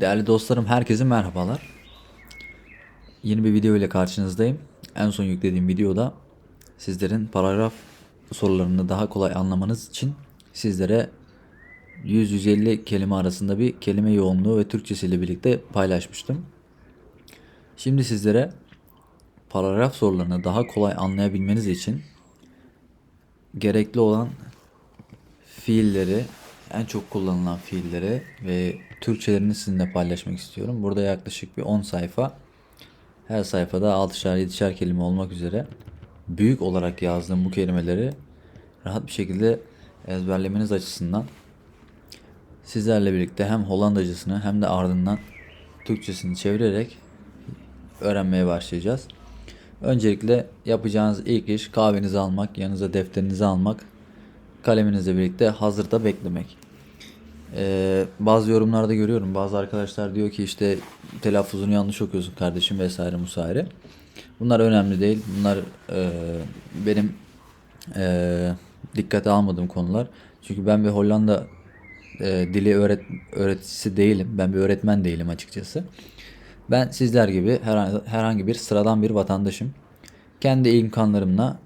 Değerli dostlarım herkese merhabalar. Yeni bir video ile karşınızdayım. En son yüklediğim videoda sizlerin paragraf sorularını daha kolay anlamanız için sizlere 100-150 kelime arasında bir kelime yoğunluğu ve Türkçesiyle birlikte paylaşmıştım. Şimdi sizlere paragraf sorularını daha kolay anlayabilmeniz için gerekli olan fiilleri, en çok kullanılan fiilleri ve Türkçelerini sizinle paylaşmak istiyorum. Burada yaklaşık bir 10 sayfa. Her sayfada 6'şer 7'şer kelime olmak üzere büyük olarak yazdığım bu kelimeleri rahat bir şekilde ezberlemeniz açısından sizlerle birlikte hem Hollandacısını hem de ardından Türkçesini çevirerek öğrenmeye başlayacağız. Öncelikle yapacağınız ilk iş kahvenizi almak, yanınıza defterinizi almak, kaleminizle birlikte hazırda beklemek. Ee, bazı yorumlarda görüyorum. Bazı arkadaşlar diyor ki işte telaffuzunu yanlış okuyorsun kardeşim vesaire musaire. Bunlar önemli değil. Bunlar e, benim e, dikkate almadığım konular. Çünkü ben bir Hollanda e, dili öğret öğreticisi değilim. Ben bir öğretmen değilim açıkçası. Ben sizler gibi herhangi, herhangi bir sıradan bir vatandaşım. Kendi imkanlarımla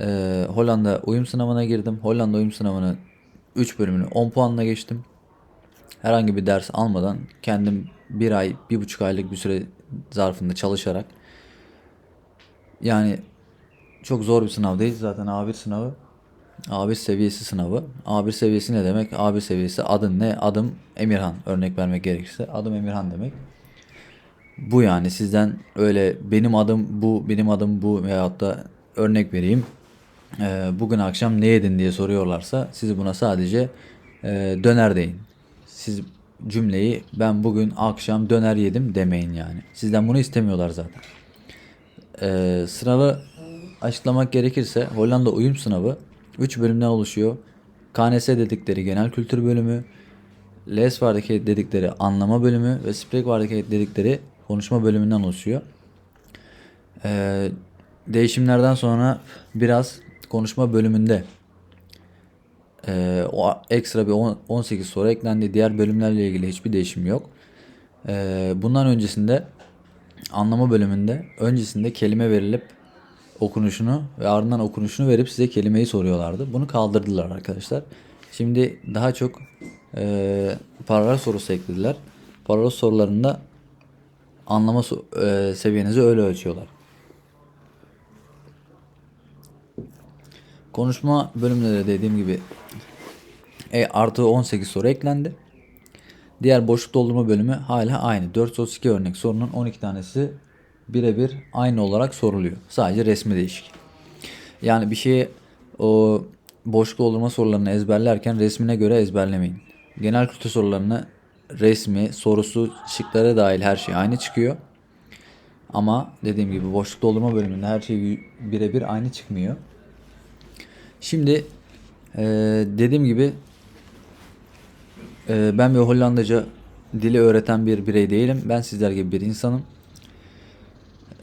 e, Hollanda uyum sınavına girdim. Hollanda uyum sınavını 3 bölümünü 10 puanla geçtim. Herhangi bir ders almadan kendim bir ay, bir buçuk aylık bir süre zarfında çalışarak yani çok zor bir sınav değil. Zaten A1 sınavı. A1 seviyesi sınavı. A1 seviyesi ne demek? A1 seviyesi adın ne? Adım Emirhan. Örnek vermek gerekirse. Adım Emirhan demek. Bu yani sizden öyle benim adım bu, benim adım bu veyahut da örnek vereyim. Ee, bugün akşam ne yedin diye soruyorlarsa siz buna sadece e, döner deyin. Siz cümleyi ben bugün akşam döner yedim demeyin yani. Sizden bunu istemiyorlar zaten. Ee, sınavı açıklamak gerekirse Hollanda uyum sınavı 3 bölümden oluşuyor. KNS dedikleri genel kültür bölümü, Lesvar'daki dedikleri anlama bölümü ve Spreekvar'daki dedikleri konuşma bölümünden oluşuyor. Ee, değişimlerden sonra biraz konuşma bölümünde ee, o ekstra bir on- 18 soru eklendi. Diğer bölümlerle ilgili hiçbir değişim yok. Ee, bundan öncesinde anlama bölümünde öncesinde kelime verilip okunuşunu ve ardından okunuşunu verip size kelimeyi soruyorlardı. Bunu kaldırdılar arkadaşlar. Şimdi daha çok e, paragraf sorusu eklediler. Paragraf sorularında anlama e, seviyenizi öyle ölçüyorlar. Konuşma bölümleri de dediğim gibi e, artı 18 soru eklendi. Diğer boşluk doldurma bölümü hala aynı. 432 örnek sorunun 12 tanesi birebir aynı olarak soruluyor. Sadece resmi değişik. Yani bir şeyi o boşluk doldurma sorularını ezberlerken resmine göre ezberlemeyin. Genel kültür sorularını resmi, sorusu, şıkları dahil her şey aynı çıkıyor. Ama dediğim gibi boşluk doldurma bölümünde her şey birebir aynı çıkmıyor. Şimdi eee, dediğim gibi eee, ben bir Hollandaca dili öğreten bir birey değilim. Ben sizler gibi bir insanım.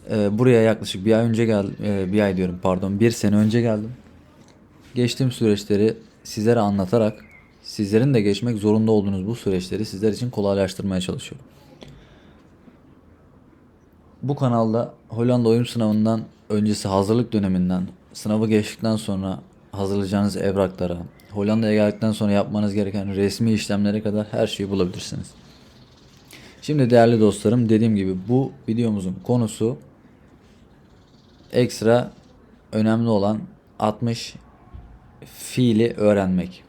Eee, buraya yaklaşık bir ay önce geldim. bir ay diyorum pardon. Bir sene önce geldim. Geçtiğim süreçleri sizlere anlatarak sizlerin de geçmek zorunda olduğunuz bu süreçleri sizler için kolaylaştırmaya çalışıyorum. Bu kanalda Hollanda oyun sınavından öncesi hazırlık döneminden, sınavı geçtikten sonra hazırlayacağınız evraklara, Hollanda'ya geldikten sonra yapmanız gereken resmi işlemlere kadar her şeyi bulabilirsiniz. Şimdi değerli dostlarım dediğim gibi bu videomuzun konusu ekstra önemli olan 60 fiili öğrenmek.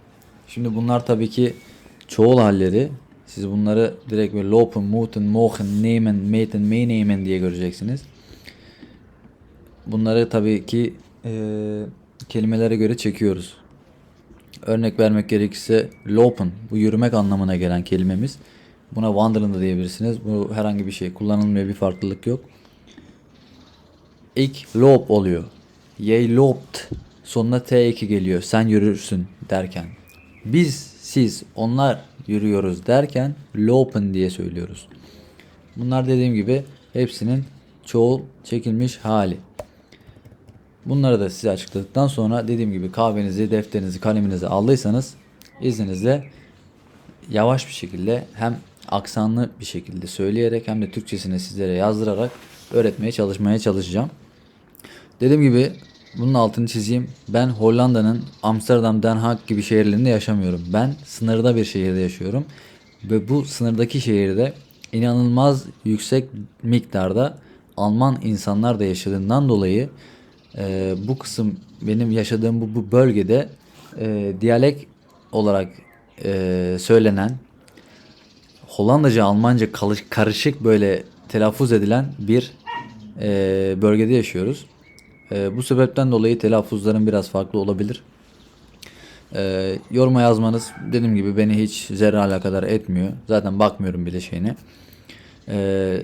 Şimdi bunlar tabii ki çoğul halleri. Siz bunları direkt böyle lopen, muten, mochen, nehmen, meten, meenehmen diye göreceksiniz. Bunları tabii ki eee, kelimelere göre çekiyoruz. Örnek vermek gerekirse lopen bu yürümek anlamına gelen kelimemiz. Buna wandelen da diyebilirsiniz. Bu herhangi bir şey kullanılmıyor bir farklılık yok. İlk lob oluyor. Ye lobt. Sonuna T2 geliyor. Sen yürürsün derken. Biz, siz, onlar yürüyoruz derken lopen diye söylüyoruz. Bunlar dediğim gibi hepsinin çoğul çekilmiş hali. Bunları da size açıkladıktan sonra dediğim gibi kahvenizi, defterinizi, kaleminizi aldıysanız izninizle yavaş bir şekilde hem aksanlı bir şekilde söyleyerek hem de Türkçesini sizlere yazdırarak öğretmeye çalışmaya çalışacağım. Dediğim gibi bunun altını çizeyim. Ben Hollanda'nın Amsterdam, Den Haag gibi şehirlerinde yaşamıyorum. Ben sınırda bir şehirde yaşıyorum. Ve bu sınırdaki şehirde inanılmaz yüksek miktarda Alman insanlar da yaşadığından dolayı e, bu kısım benim yaşadığım bu, bu bölgede e, diyalek olarak e, söylenen Hollandaca, Almanca kalış- karışık böyle telaffuz edilen bir e, bölgede yaşıyoruz. E, bu sebepten dolayı telaffuzlarım biraz farklı olabilir. E, yoruma yazmanız dediğim gibi beni hiç zerre alakadar etmiyor. Zaten bakmıyorum bile şeyine. E,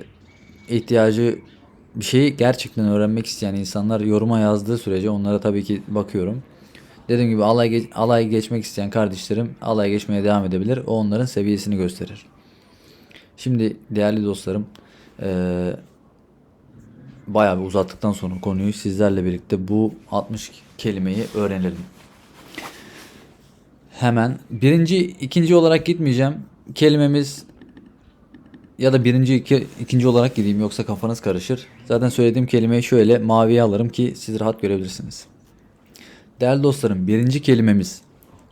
ihtiyacı bir şeyi gerçekten öğrenmek isteyen insanlar yoruma yazdığı sürece onlara tabii ki bakıyorum. Dediğim gibi alay, geç- alay geçmek isteyen kardeşlerim alay geçmeye devam edebilir. O onların seviyesini gösterir. Şimdi değerli dostlarım eee bayağı bir uzattıktan sonra konuyu sizlerle birlikte bu 60 kelimeyi öğrenelim. Hemen birinci, ikinci olarak gitmeyeceğim. Kelimemiz ya da birinci, iki, ikinci olarak gideyim yoksa kafanız karışır. Zaten söylediğim kelimeyi şöyle maviye alırım ki siz rahat görebilirsiniz. Değerli dostlarım birinci kelimemiz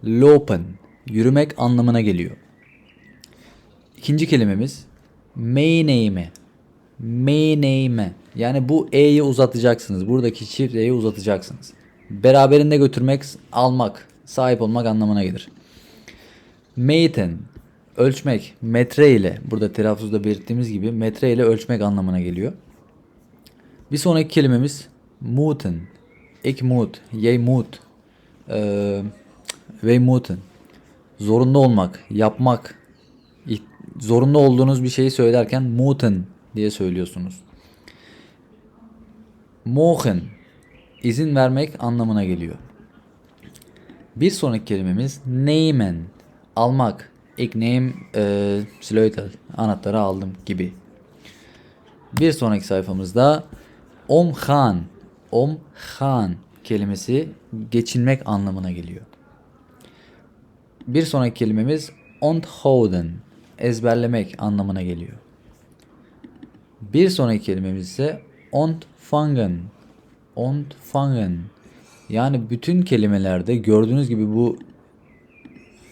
lopen yürümek anlamına geliyor. İkinci kelimemiz meeneyme. Meeneyme. Yani bu e'yi uzatacaksınız. Buradaki çift e'yi uzatacaksınız. Beraberinde götürmek, almak, sahip olmak anlamına gelir. Meten ölçmek metre ile burada telaffuzda belirttiğimiz gibi metre ile ölçmek anlamına geliyor. Bir sonraki kelimemiz muten. Ik jij moet. Ee, wij moeten. Zorunda olmak, yapmak. Zorunda olduğunuz bir şeyi söylerken moeten diye söylüyorsunuz. Mogen izin vermek anlamına geliyor. Bir sonraki kelimemiz nehmen almak. Neem e, sleutel anahtarı aldım gibi. Bir sonraki sayfamızda omgaan. Omgaan kelimesi geçinmek anlamına geliyor. Bir sonraki kelimemiz onthouden ezberlemek anlamına geliyor. Bir sonraki kelimemiz ise ontfangen. Ontfangen. Yani bütün kelimelerde gördüğünüz gibi bu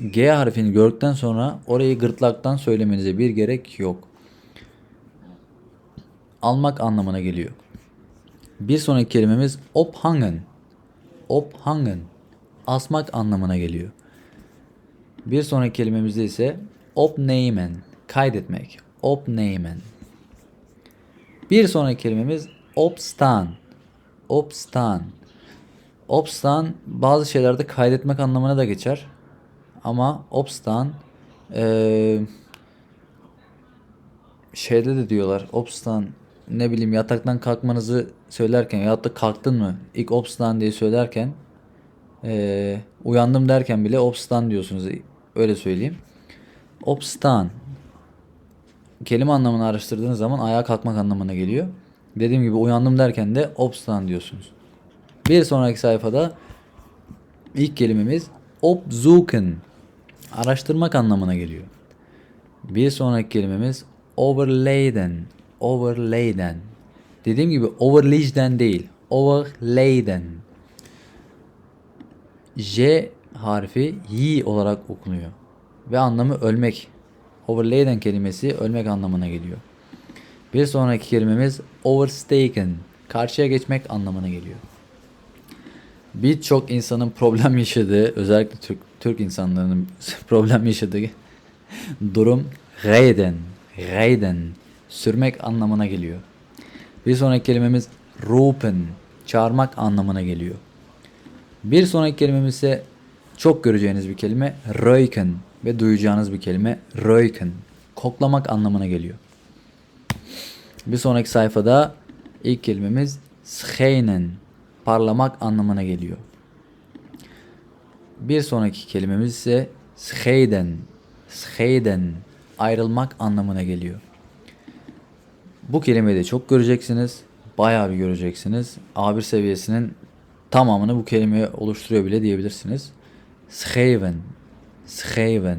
G harfini gördükten sonra orayı gırtlaktan söylemenize bir gerek yok. Almak anlamına geliyor. Bir sonraki kelimemiz ophangen. Ophangen. Asmak anlamına geliyor. Bir sonraki kelimemizde ise opnemen. Kaydetmek. Opnemen. Bir sonraki kelimemiz opstan. Opstan. Opstan bazı şeylerde kaydetmek anlamına da geçer. Ama opstan eee şeyde de diyorlar opstan ne bileyim yataktan kalkmanızı söylerken ya da kalktın mı ilk opstan diye söylerken eee, uyandım derken bile opstan diyorsunuz öyle söyleyeyim. Opstan kelime anlamını araştırdığınız zaman ayağa kalkmak anlamına geliyor. Dediğim gibi uyandım derken de opstan diyorsunuz. Bir sonraki sayfada ilk kelimemiz opsuchen araştırmak anlamına geliyor. Bir sonraki kelimemiz overlayden. Overlayden. Dediğim gibi overlayden değil. Overlayden. J harfi y olarak okunuyor. Ve anlamı ölmek. Overlayden kelimesi ölmek anlamına geliyor. Bir sonraki kelimemiz overstaken. Karşıya geçmek anlamına geliyor. Birçok insanın problem yaşadığı, özellikle Türk, Türk insanlarının problem yaşadığı durum reyden, reyden, sürmek anlamına geliyor. Bir sonraki kelimemiz rupen, çağırmak anlamına geliyor. Bir sonraki kelimemiz ise çok göreceğiniz bir kelime röyken ve duyacağınız bir kelime röyken, koklamak anlamına geliyor. Bir sonraki sayfada ilk kelimemiz schenen, parlamak anlamına geliyor. Bir sonraki kelimemiz ise scheiden, scheiden, ayrılmak anlamına geliyor. Bu kelimeyi de çok göreceksiniz. Bayağı bir göreceksiniz. A1 seviyesinin tamamını bu kelime oluşturuyor bile diyebilirsiniz. Schrijven, schrijven,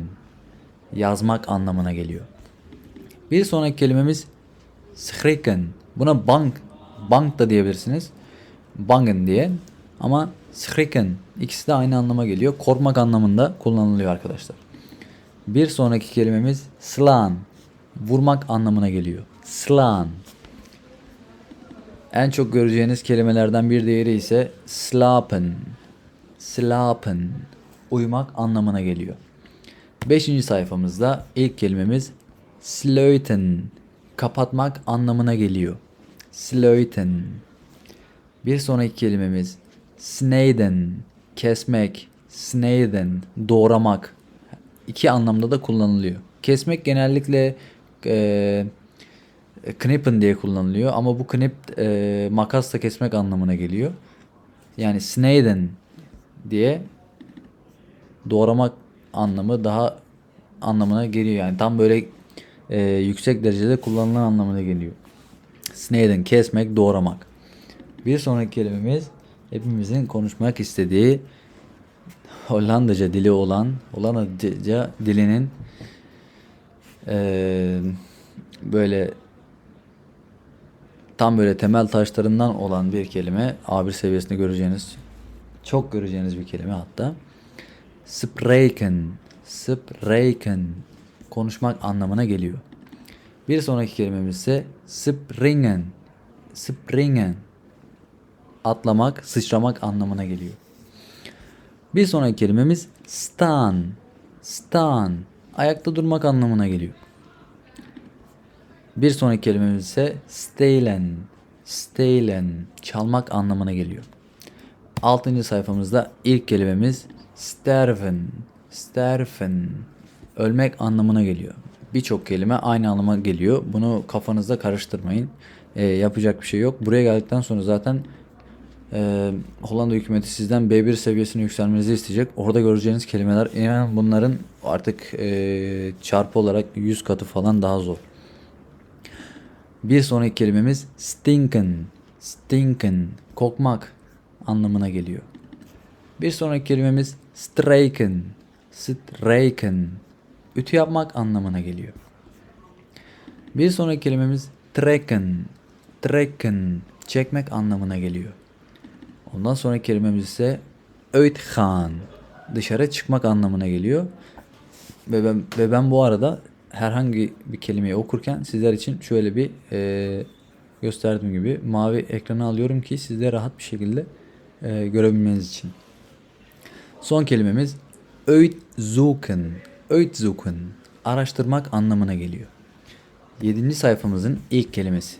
yazmak anlamına geliyor. Bir sonraki kelimemiz schrikken. Buna bank, bank da diyebilirsiniz. Bangen diye. Ama schrikken ikisi de aynı anlama geliyor. Korkmak anlamında kullanılıyor arkadaşlar. Bir sonraki kelimemiz slan. Vurmak anlamına geliyor. Slan. En çok göreceğiniz kelimelerden bir diğeri ise slapen. Slapen. Uyumak anlamına geliyor. Beşinci sayfamızda ilk kelimemiz slöten. Kapatmak anlamına geliyor. Slöten. Bir sonraki kelimemiz sneden. Kesmek. Sneden. Doğramak. İki anlamda da kullanılıyor. Kesmek genellikle eee knippen diye kullanılıyor ama bu knip e, makasla kesmek anlamına geliyor. Yani sneden diye doğramak anlamı daha anlamına geliyor. Yani tam böyle e, yüksek derecede kullanılan anlamına geliyor. Sneden kesmek, doğramak. Bir sonraki kelimemiz hepimizin konuşmak istediği Hollandaca dili olan Hollandaca dilinin e, böyle tam böyle temel taşlarından olan bir kelime A1 seviyesinde göreceğiniz çok göreceğiniz bir kelime hatta spreken spreken konuşmak anlamına geliyor. Bir sonraki kelimemiz ise springen springen atlamak, sıçramak anlamına geliyor. Bir sonraki kelimemiz stan stan ayakta durmak anlamına geliyor. Bir sonraki kelimemiz ise stelen. Stelen. Çalmak anlamına geliyor. Altıncı sayfamızda ilk kelimemiz sterven. Sterven. Ölmek anlamına geliyor. Birçok kelime aynı anlama geliyor. Bunu kafanızda karıştırmayın. Ee, yapacak bir şey yok. Buraya geldikten sonra zaten e, Hollanda hükümeti sizden B1 seviyesine yükselmenizi isteyecek. Orada göreceğiniz kelimeler inanın bunların artık e, çarpı olarak 100 katı falan daha zor. Bir sonraki kelimemiz stinken. Stinken. Kokmak anlamına geliyor. Bir sonraki kelimemiz streiken. Streiken. Ütü yapmak anlamına geliyor. Bir sonraki kelimemiz trekken. Trekken. Çekmek anlamına geliyor. Ondan sonraki kelimemiz ise uitgaan. Dışarı çıkmak anlamına geliyor. Ve ben, ve ben bu arada herhangi bir kelimeyi okurken sizler için şöyle bir e, gösterdiğim gibi mavi ekranı alıyorum ki siz de rahat bir şekilde e, görebilmeniz için. Son kelimemiz uitzoeken. Uitzoeken. Araştırmak anlamına geliyor. 7. sayfamızın ilk kelimesi.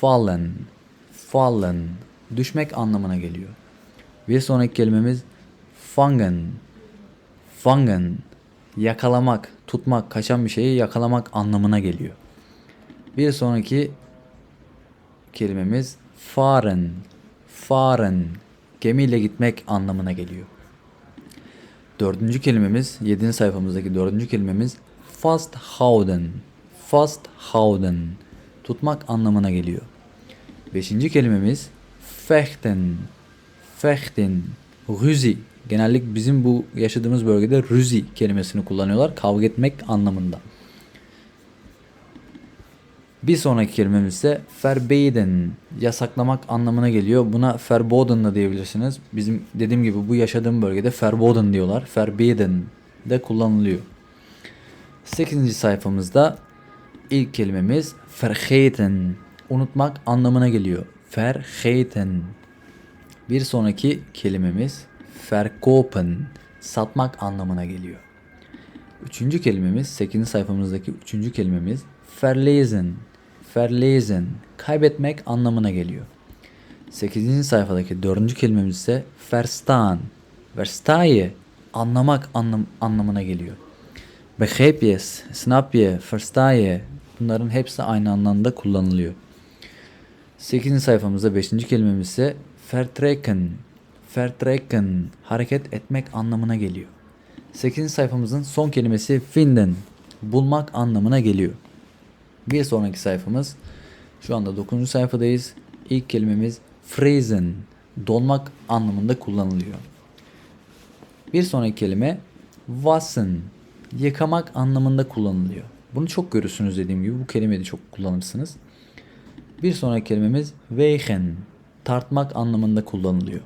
Fallen. Fallen. Düşmek anlamına geliyor. Bir sonraki kelimemiz fangen. Fangen. Yakalamak, tutmak, kaçan bir şeyi yakalamak anlamına geliyor. Bir sonraki kelimemiz fahren. Fahren. Gemiyle gitmek anlamına geliyor. Dördüncü kelimemiz, yedinci sayfamızdaki dördüncü kelimemiz fasthouden. Fasthouden. Tutmak anlamına geliyor. Beşinci kelimemiz fechten. Fechten. Rüzi. Genellikle bizim bu yaşadığımız bölgede rüzi kelimesini kullanıyorlar. Kavga etmek anlamında. Bir sonraki kelimemiz ise verbieten. Yasaklamak anlamına geliyor. Buna verboten da diyebilirsiniz. Bizim dediğim gibi bu yaşadığım bölgede verboten diyorlar. Verbieten de kullanılıyor. 8. sayfamızda ilk kelimemiz vergeten. Unutmak anlamına geliyor. Vergeten. Bir sonraki kelimemiz verkopen. Satmak anlamına geliyor. Üçüncü kelimemiz 8. sayfamızdaki üçüncü kelimemiz verlesen. Verlesen. Kaybetmek anlamına geliyor. 8. sayfadaki dördüncü kelimemiz ise verstaan. Verstaye anlamak anlam anlamına geliyor. Begrijpjes, snap je, verstaye bunların hepsi aynı anlamda kullanılıyor. 8. sayfamızda 5. kelimemiz ise vertrekken. Vertrekken hareket etmek anlamına geliyor. 8. sayfamızın son kelimesi finden bulmak anlamına geliyor. Bir sonraki sayfamız şu anda 9. sayfadayız. İlk kelimemiz freezen donmak anlamında kullanılıyor. Bir sonraki kelime wassen yıkamak anlamında kullanılıyor. Bunu çok görürsünüz dediğim gibi. Bu kelimeyi de çok kullanırsınız. Bir sonraki kelimemiz wegen. Tartmak anlamında kullanılıyor.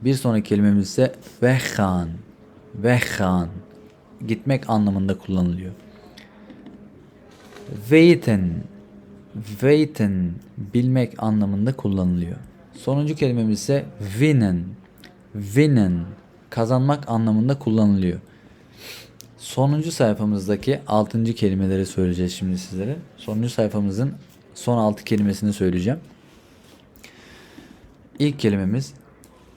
Bir sonraki kelimemiz ise weggaan. Weggaan. Gitmek anlamında kullanılıyor. Weten. Weten. Bilmek anlamında kullanılıyor. Sonuncu kelimemiz ise winnen. Winnen. Kazanmak anlamında kullanılıyor. Sonuncu sayfamızdaki altıncı kelimeleri söyleyeceğiz şimdi sizlere. Sonuncu sayfamızın son altı kelimesini söyleyeceğim. İlk kelimemiz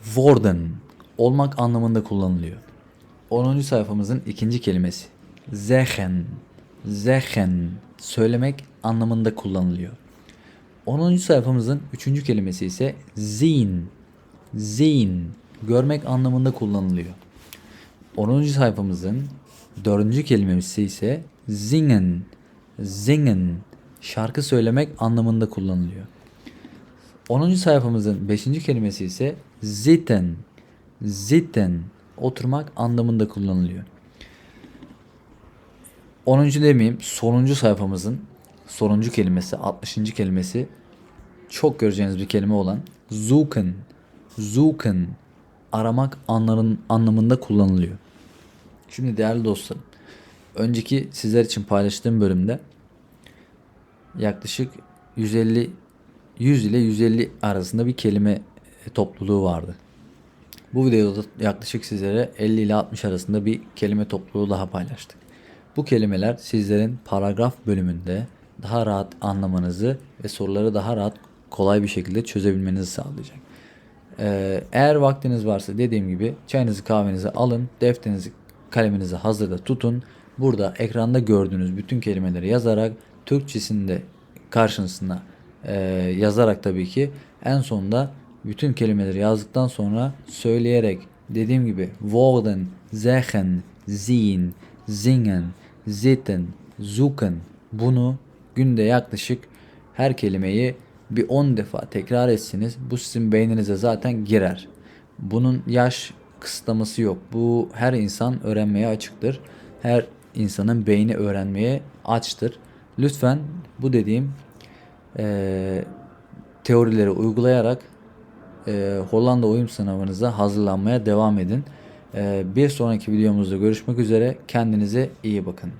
worden. Olmak anlamında kullanılıyor. 10. sayfamızın ikinci kelimesi. Zechen. Zechen. Söylemek anlamında kullanılıyor. 10. sayfamızın üçüncü kelimesi ise zin. Zin. Görmek anlamında kullanılıyor. 10. sayfamızın dördüncü kelimesi ise zingen. Zingen. Şarkı söylemek anlamında kullanılıyor. 10. sayfamızın 5. kelimesi ise zitten. Zitten. Oturmak anlamında kullanılıyor. 10. demeyeyim sonuncu sayfamızın sonuncu kelimesi 60. kelimesi çok göreceğiniz bir kelime olan suchen. Suchen. Aramak anların, anlamında kullanılıyor. Şimdi değerli dostlarım önceki sizler için paylaştığım bölümde yaklaşık 150 100 ile 150 arasında bir kelime topluluğu vardı. Bu videoda yaklaşık sizlere 50 ile 60 arasında bir kelime topluluğu daha paylaştık. Bu kelimeler sizlerin paragraf bölümünde daha rahat anlamanızı ve soruları daha rahat kolay bir şekilde çözebilmenizi sağlayacak. Ee, eğer vaktiniz varsa dediğim gibi çayınızı kahvenizi alın, defterinizi kaleminizi hazırda tutun. Burada ekranda gördüğünüz bütün kelimeleri yazarak Türkçesini de karşısına e, yazarak tabii ki en sonunda bütün kelimeleri yazdıktan sonra söyleyerek dediğim gibi worden, zeggen, zien, zingen, zitten, zoeken bunu günde yaklaşık her kelimeyi bir 10 defa tekrar etsiniz. Bu sizin beyninize zaten girer. Bunun yaş kısıtlaması yok. Bu her insan öğrenmeye açıktır. Her insanın beyni öğrenmeye açtır. Lütfen bu dediğim e, teorileri uygulayarak e, Hollanda uyum sınavınıza hazırlanmaya devam edin. E, bir sonraki videomuzda görüşmek üzere. Kendinize iyi bakın.